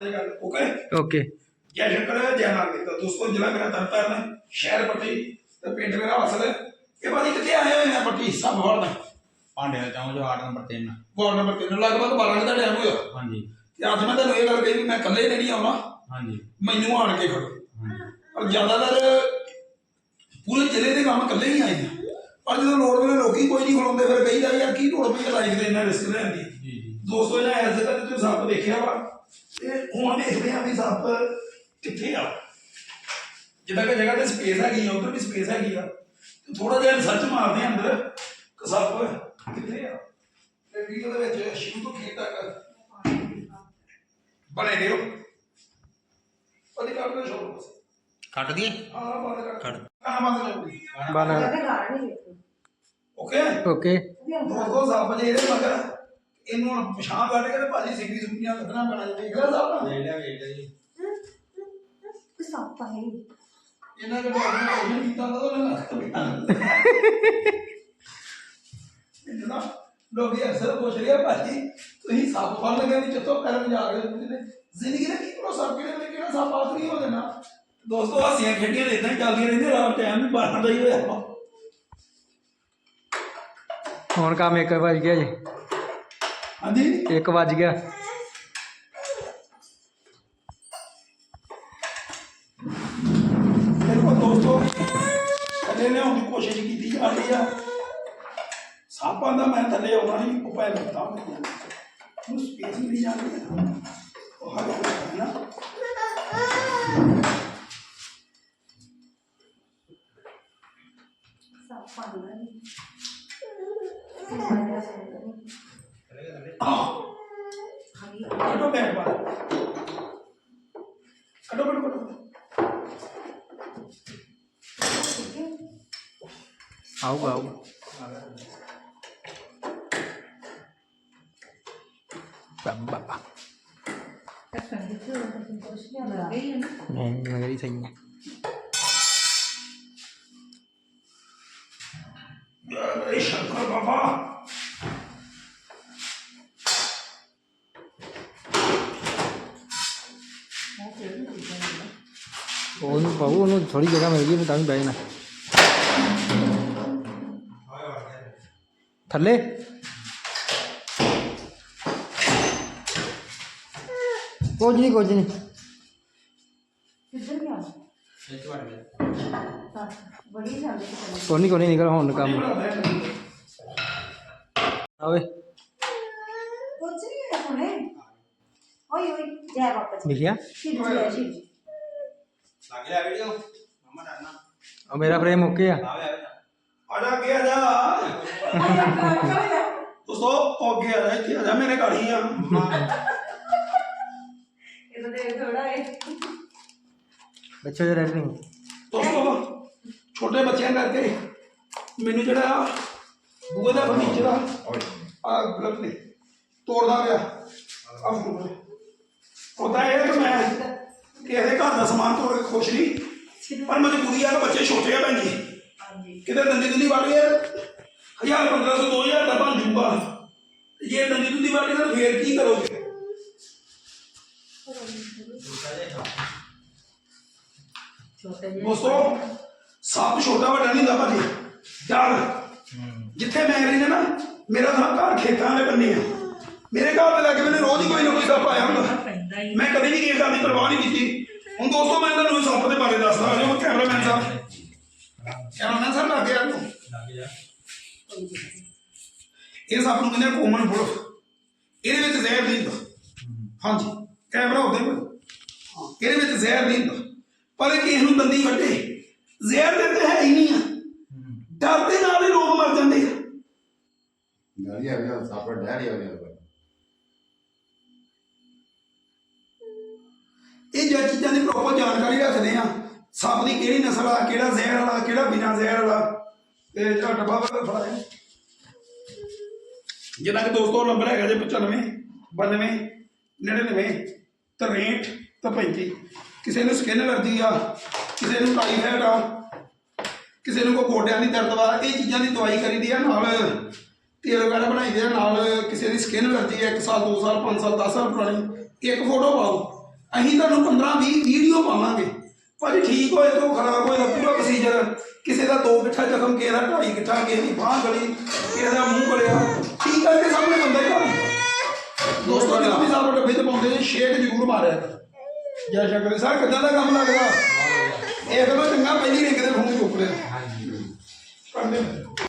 Okay okay Jai Shankar ਜੈ ਨਾਗਰਿਕ ਦੋਸਤੋ ਜ਼ਿਲ੍ਹਾ ਮੇਰਾ ਤਰਨਤਾਰਨ ਸ਼ਹਿਰ ਪੱਟੀ ਤੇ ਪਿੰਡ ਮੇਰਾ ਹਸਲ ਇਹ ਬਾਜੀ ਕਿੱਥੇ ਆਏ ਹੋਏ ਆ ਪੱਟੀ? ਸਭ ਵਾਰ ਦਾ ਭਾਂਡੇ ਦਾ ਚਾਹੋ ਜੋ 8 ਨੰਬਰ 3 ਵਾਰਡ ਨੰਬਰ 3 ਲਗਭਗ 12 ਦਾ ਟਾਈਮ ਹੋਇਆ। ਹਾਂਜੀ। ਤੇ ਅੱਜ ਮੈਂ ਤੁਹਾਨੂੰ ਇਹ ਗੱਲ ਕਹੀ ਵੀ ਮੈਂ ਇਕੱਲੇ ਨਹੀਂ ਆਉਣਾ। ਹਾਂਜੀ। ਮੈਨੂੰ ਆਣ ਕੇ ਖੜੋ। ਪਰ ਜ਼ਿਆਦਾਤਰ ਪੂਰੇ ਜ਼ਿਲ੍ਹੇ ਦੇ ਕੰਮ ਇਕੱਲੇ ਹੀ ਆਏ ਨੇ ਪਰ ਜਦੋਂ ਲੋੜ ਵੇਲੇ ਲੋਕੀ ਕੋਈ ਨਹੀਂ ਖਲੋਂਦੇ ਫਿਰ ਕਹੀਦਾ ਯਾਰ ਕੀ ਲੋੜ ਪਈ ਲਾਈਫ ਦੇ ਇੰਨਾ ਰਿਸਕ ਲੈਣ ਦੀ? ਜੀ ਜੀ। ਦੋਸਤੋ ਇਹਨਾਂ ਐਸੇ ਤਾਂ ਤੁਸੀਂ ਸੱਪ ਦੇਖਿਆ ਵਾ ਤੇ ਹੁਣ ਦੇਖਦੇ ਆ ਵੀ ਸੱਪ ਕਿੱਥੇ ਆ। ਜਿੱਦਾਂ ਕਿ ਜਗ੍ਹਾ ਤੇ ਸਪੇਸ ਹੈਗੀ ਆ ਉਧਰ ਵੀ ਸਪੇਸ ਹੈਗੀ ਆ। ਤੇ ਥੋੜਾ ਜਿਹਾ ਰਿਸਰਚ ਮਾਰਦੇ ਆ ਅੰਦਰ ਕਿ ਸੱਪ ਕਿੱਥੇ ਆ। ਤੇ ਵੀਡੀਓ ਦੇ ਵਿੱਚ ਸ਼ੁਰੂ ਤੋਂ ਖੇਤ ਤੱਕ ਬਣੇ ਰਹੋ। ਉਹਦੀ ਕਰ ਦੋ ਸ਼ੋਰ ਕੱਟ ਦਈਏ? ਹਾਂ ਬੰਦ ਕਰ। ਕੱਟ। ਕਹਾਂ ਬੰਦ ਕਰੂਗੀ ਬਾਲਾ ਓਕੇ ਓਕੇ ਦੋਸਤੋ ਸੱਪ ਜੇ ਇਹਦੇ ਮਗਰ ਇਹਨੂੰ ਹੁਣ ਪਛਾਣ ਕੱਢ ਕੇ ਤੇ ਭਾਜੀ ਸਿੰਗੀ ਸੁਪੀਆਂ ਕੱਢਣਾ ਪੈਣਾ ਜੀ ਦੇਖ ਲਿਆ ਸੱਪ ਵੇਖ ਲਿਆ ਵੇਖ ਲਿਆ ਜੀ। ਇਹਨਾਂ ਦੇ ਬਾਰੇ ਕੋਈ ਕੀਤਾ ਤਾਂ ਉਹਨਾਂ ਲੱਗ ਇਹਨਾਂ ਲੋਕੀ ਅਕਸਰ ਪੁੱਛ ਰਿਹਾ ਭਾਜੀ ਤੁਸੀਂ ਸੱਪ ਫੜ ਲਗੇ ਵੀ ਚੱਤੋ ਕਰਨ ਜਾ ਰਹੇ ਹੋ ਤੁਸੀਂ ਜ਼ਿੰਦਗੀ ਦਾ ਕੀ ਭਰੋਸਾ? ਕਿਹੜੇ ਵੇਲੇ ਕਿਹੜਾ ਸੱਪ ਆਖਰੀ ਹੋ ਜਾਣਾ ਦੋਸਤੋ ਹਾਸੀਆਂ ਖੇਡੀਆਂ ਇਦਾਂ ਹੀ ਚੱਲਦੀਆਂ ਰਹਿੰਦੀਆਂ ਰਾਤ ਟਾਈਮ ਵੀ 12 ਦਾ ਹੀ ਹੋਇਆ। ਹੁਣ ਕੰਮ 1 ਵਜ ਗਿਆ ਜੀ। ਹਾਂਜੀ? 1 ਵਜ ਗਿਆ। ਦੇਖੋ ਦੋਸਤੋ ਥੱਲੇ ਲਿਆਉਣ ਦੀ ਕੋਸ਼ਿਸ਼ ਕੀਤੀ ਜਾ ਰਹੀ ਆ। ਸਾਪਾਂ ਦਾ ਮੈਂ ਥੱਲੇ ਆਉਣਾ ਨਹੀਂ ਉਪਾਅ ਮੈਂ ਉਹ ਸਪੇਸ ਮਿਲ ਜਾਂਦੀ ਹੈ ਉਹ ਹਰ ਹੈ ਨਾ ਆਹ ਕੱਢੋ ਬੈਗ ਬਾਹਰ ਕੱਢੋ ਕੱਢੋ ਕੱਢੋ ਆਊਗਾ ਆਊਗਾ ਬਾਬਾ ਨਹੀਂ ਮਗਰ ਹੀ ਸਹੀ ਹੈ ਜੈ ਸ਼ੰਕਰ ਬਾਬਾ ਉਹਨੂੰ ਪਾਉ ਉਹਨੂੰ ਥੋੜੀ ਜਗ੍ਹਾ ਮਿਲ ਗਈ ਉਹਨੂੰ ਤਾਂ ਵੀ ਬਹਿ ਜਾਣਾ ਥੱਲੇ ਕੁਝ ਨਹੀਂ ਕੁਝ ਨਹੀਂ ਤੁਹਾਡੇ ਗਿਆ ਕੋਈ ਨਹੀਂ ਕੋਈ ਨਹੀਂ ਨਿਕਲ ਹੁਣ ਕੰਮ ਆਵੇ ਕੁਛ ਨਹੀਂ ਹੁਣੇ ਓਏ ਓਏ ਜੈ ਬਾਬਾ ਜੀ ਲਿਖਿਆ ਜੀ ਜੀ ਲੱਗ ਲਿਆ ਵੀਡੀਓ। ਮਮਾ ਡਰਨਾ। ਉਹ ਮੇਰਾ ਫਰੇਮ ਓਕੇ ਆ। ਆਵੇ ਆਵੇ ਆ ਜਾ ਅੱਗੇ ਆ ਜਾ। ਦੋਸਤੋ ਉਹ ਅੱਗੇ ਆ ਜਾ ਇੱਥੇ ਆ ਜਾ ਮੇਰੇ ਘਰ ਹੀ ਆ। ਇਹ ਤਾਂ ਦੇਖ ਥੋੜਾ ਹੈ। ਬੱਚਾ ਜਿਹੜਾ ਰਹਿ ਨਹੀਂ। ਦੋਸਤੋ ਛੋਟੇ ਬੱਚਿਆਂ ਕਰਕੇ ਮੈਨੂੰ ਜਿਹੜਾ ਬੂਹੇ ਦਾ ਫਰਨੀਚਰ ਆ ਆ ਗਲਤ ਨੇ ਤੋੜਦਾ ਪਿਆ। ਆ ਫੋਨ। ਉਹਦਾ ਇਹ ਕਿ ਮੈਂ ਕਿਸੇ ਦੇ ਘਰ ਦਾ ਸਮਾਨ ਤੋੜ ਕੇ ਖੁਸ਼ ਨਹੀਂ ਪਰ ਮਜਬੂਰੀ ਆ ਕਿ ਬੱਚੇ ਛੋਟੇ ਆ ਭੈਣ ਜੀ ਹਾਂਜੀ ਕਿਤੇ ਦੰਦੀ ਦੁੰਦੀ ਵੱਢ ਗਏ ਹਜ਼ਾਰ 1500 2000 ਦਾ ਬਣ ਜੂਗਾ ਤੇ ਜੇ ਦੰਦੀ ਦੁੰਦੀ ਵੱਢ ਗਏ ਤਾਂ ਫੇਰ ਕੀ ਕਰੋਗੇ ਛੋਟੇ ਜਿਹੇ ਦੋਸਤੋ ਸੱਪ ਛੋਟਾ ਵੱਡਾ ਨਹੀਂ ਹੁੰਦਾ ਭਾਜੀ ਡਰ ਜਿੱਥੇ ਮੈਂ ਰਹਿੰਦਾ ਨਾ ਮੇਰਾ ਤਾਂ ਘਰ ਖੇਤਾਂ ਦੇ ਬੰਨੇ ਆ ਮੇਰੇ ਘਰ ਦੇ ਲਾਗੇ ਮੈਨੂੰ ਰੋਜ਼ ਹੀ ਕੋਈ ਨਾ ਕੋਈ ਸੱਪ ਆਇਆ ਹੁੰਦਾ। ਹੀ ਮੈਂ ਕਦੇ ਨਹੀਂ ਕਿਸੇ ਗੱਲ ਦੀ ਪਰਵਾਹ ਨਹੀਂ ਕੀਤੀ। ਹੁਣ ਦੋਸਤੋ ਮੈਂ ਤੁਹਾਨੂੰ ਸੱਪ ਦੇ ਬਾਰੇ ਦੱਸਦਾ। ਹਾਂ ਜੋ ਕੈਮਰਾਮੈਨ ਸਾਹਿਬ। ਕੈਮਰਾਮੈਨ ਸਾਹਿਬ ਲੱਗੇ ਆ ਨੂੰ ਇਹ ਸੱਪ ਨੂੰ ਕਹਿੰਦੇ ਆ ਕੋਮਨ ਬੁਲਫ ਇਹਦੇ ਵਿੱਚ ਜ਼ਹਿਰ ਨਹੀਂ ਹੁੰਦਾ। ਹਾਂਜੀ। ਕੈਮਰਾ ਕੋਲ ਹਾਂ ਇਹਦੇ ਵਿੱਚ ਜ਼ਹਿਰ ਨਹੀਂ ਹੁੰਦਾ। ਪਰ ਇਹ ਕਿਸੇ ਨੂੰ ਦੰਦੀ ਵੱਡੇ ਜ਼ਹਿਰ ਦੇ ਤੇ ਹੈ ਹੀ ਨਹੀਂ ਆ। ਡਰ ਦੇ ਨਾਲ ਹੀ ਲੋਕ ਮਰ ਜਾਂਦੇ ਆ। ਡੈਡੀ ਆ ਗਿਆ। ਸਾਪੜ ਡੈਡੀ ਆ ਗਿਆ। ਸੱਪ ਦੀ ਕਿਹੜੀ ਨਸਲ ਆ, ਕਿਹੜਾ ਜ਼ਹਿਰ ਵਾਲਾ, ਕਿਹੜਾ ਬਿਨਾਂ ਜ਼ਹਿਰ ਵਾਲਾ? ਤੇ ਜਿਹੜਾ ਡੱਬਾ ਵਾ ਫੜਾਇਆ ਜਿੱਦਾਂ ਕਿ ਦੋਸਤੋ ਨੰਬਰ ਹੈਗਾ ਜੇ 95 92 99 63 ਤਾਂ 35 ਕਿਸੇ ਨੂੰ ਸਕਿਨ ਐਲਰਜੀ ਆ, ਕਿਸੇ ਨੂੰ ਟਾਈਫਾਇਡ ਆ, ਕਿਸੇ ਨੂੰ ਕੋਈ ਗੋਡਿਆਂ ਦੀ ਦਰਦ ਵਾ, ਇਹ ਚੀਜ਼ਾਂ ਦੀ ਦਵਾਈ ਕਰੀਦੀ ਆ ਨਾਲ। ਤੇਲ ਵਗੈਰਾ ਬਣਾਈਦੇ ਆ ਨਾਲ, ਕਿਸੇ ਦੀ ਸਕਿਨ ਐਲਰਜੀ ਆ 1 ਸਾਲ 2 ਸਾਲ 5 ਸਾਲ 10 ਸਾਲ ਪੁਰਾਣੀ। ਇੱਕ ਫੋਟੋ ਪਾਓ। ਅਸੀਂ ਤੁਹਾਨੂੰ 15 20 ਵੀਡੀਓ ਪਾਵਾਂਗੇ। ਭਾਜੀ ਠੀਕ ਹੋਏ ਤੋਂ ਖਰਾਬ ਹੋਏ ਦਾ ਪੂਰਾ ਪ੍ਰੋਸੀਜਰ ਕਿਸੇ ਦਾ ਦੋ ਗਿੱਠਾ ਜ਼ਖਮ ਕਿਸੇ ਦਾ ਢਾਈ ਗਿੱਠਾ ਕਿਸੇ ਦੀ ਬਾਂਹ ਗਲੀ ਕਿਸੇ ਦਾ ਮੂੰਹ ਗਲਿਆ। ਠੀਕ ਕਰਕੇ ਸਾਹਮਣੇ ਬੰਦਾ ਹੀ ਭਾਜੀ। ਦੋਸਤੋ ਵੀ ਸਾਹਿਬ ਡੱਬੇ ਤੇ ਪਾਉਂਦੇ ਨੇ ਸ਼ੇਕ ਜ਼ਰੂਰ ਮਾਰਿਆ। ਜੈ ਸ਼ੰਕਰ ਸਾਹਿਬ ਕਿੱਦਾਂ ਦਾ ਕੰਮ ਲੱਗਦਾ? ਇਹ ਕਹਿੰਦਾ ਚੰਗਾ ਪਹਿਲੀ ਰਿੰਗ ਦੇ ਫੋਨ ਚੁੱਕ ਲਿਆ। ਹਾਂਜੀ।